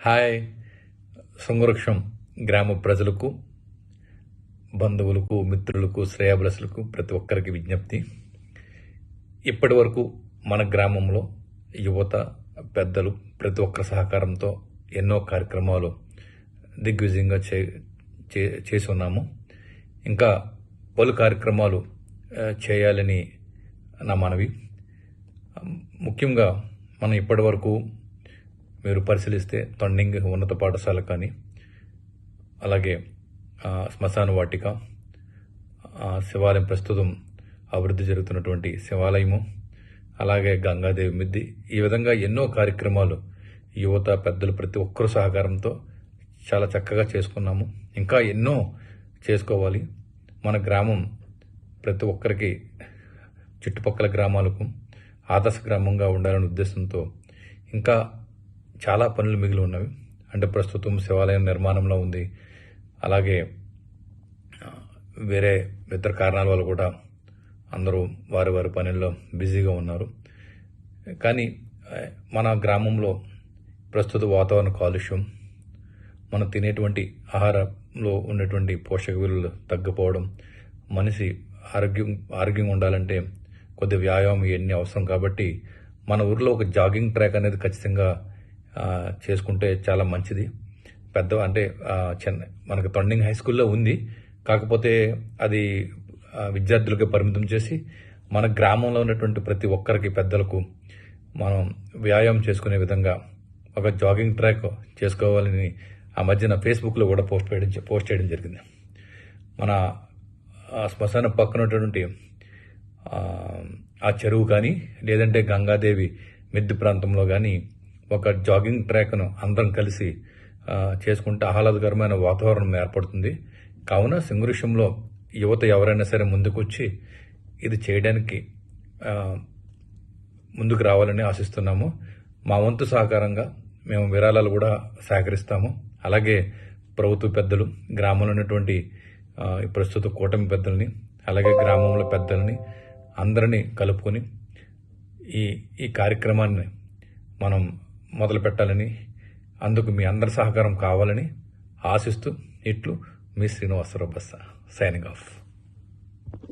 Hi. Srungavruksham గ్రామ ప్రజలకు బంధువులకు మిత్రులకు శ్రేయాభిలసులకు ప్రతి ఒక్కరికి విజ్ఞప్తి. ఇప్పటి వరకు మన గ్రామంలో యువత పెద్దలు ప్రతి ఒక్కరి సహకారంతో ఎన్నో కార్యక్రమాలు దిగ్విజయంగా చే చే- చేసి ఉన్నాము ఇంకా పలు కార్యక్రమాలు చేయాలని నా మనవి. ముఖ్యంగా మనం ఇప్పటి వరకు మీరు పరిశీలిస్తే తొండింగ్ ఉన్నత పాఠశాల కానీ అలాగే శ్మశాన వాటిక శివాలయం ప్రస్తుతం అభివృద్ధి జరుగుతున్నటువంటి శివాలయము అలాగే గంగాదేవి మిద్ది ఈ విధంగా ఎన్నో కార్యక్రమాలు యువత పెద్దలు ప్రతి ఒక్కరు సహకారంతో చాలా చక్కగా చేసుకున్నాము. ఇంకా ఎన్నో చేసుకోవాలి. మన గ్రామం ప్రతి ఒక్కరికి చుట్టుపక్కల గ్రామాలకు ఆదర్శ గ్రామంగా ఉండాలనే ఉద్దేశంతో ఇంకా చాలా పనులు మిగిలి ఉన్నవి. అంటే ప్రస్తుతం శివాలయం నిర్మాణంలో ఉంది. అలాగే వేరే ఇతర కారణాల వల్ల కూడా అందరూ వారి వారి పనుల్లో బిజీగా ఉన్నారు. కానీ మన గ్రామంలో ప్రస్తుత వాతావరణ కాలుష్యం మనం తినేటువంటి ఆహారంలో ఉన్నటువంటి పోషక విలువలు తగ్గిపోవడం మనిషి ఆరోగ్యం ఆరోగ్యంగా ఉండాలంటే కొద్ది వ్యాయామం ఇవన్నీ అవసరం కాబట్టి మన ఊర్లో ఒక జాగింగ్ ట్రాక్ అనేది ఖచ్చితంగా చేసుకుంటే చాలా మంచిది. పెద్ద అంటే చిన్న మనకి తొండింగ్ హై స్కూల్లో ఉంది. కాకపోతే అది ఆ, విద్యార్థులకు పరిమితం చేసి మన గ్రామంలో ఉన్నటువంటి ప్రతి ఒక్కరికి పెద్దలకు మనం వ్యాయామం చేసుకునే విధంగా ఒక జాగింగ్ ట్రాక్ చేసుకోవాలని ఆ మధ్యన ఫేస్బుక్లో కూడా పోస్ట్ చేయడం పోస్ట్ చేయడం జరిగింది. మన ఆ శ్మశానం పక్కన ఉన్నటువంటి ఆ, ఆ చెరువు కానీ లేదంటే గంగాదేవి మిద్ది ప్రాంతంలో కానీ ఒక జాగింగ్ ట్రాక్ను అందరం కలిసి చేసుకుంటే ఆహ్లాదకరమైన వాతావరణం ఏర్పడుతుంది. కావున సింగృష్యంలో యువత ఎవరైనా సరే ముందుకొచ్చి ఇది చేయడానికి ముందుకు రావాలని ఆశిస్తున్నాము. మా వంతు సహకారంగా మేము విరాళాలు కూడా సహకరిస్తాము అలాగే ప్రభుత్వ పెద్దలు గ్రామంలో ఉన్నటువంటి ప్రస్తుత కూటమి పెద్దల్ని అలాగే గ్రామంలో పెద్దల్ని అందరినీ కలుపుకొని ఈ ఈ కార్యక్రమాన్ని మనం మొదలు పెట్టాలని అందుకు మీ అందరి సహకారం కావాలని ఆశిస్తూ ఇట్లు మీ శ్రీనివాసరావు బస్స సైనింగ్ ఆఫ్.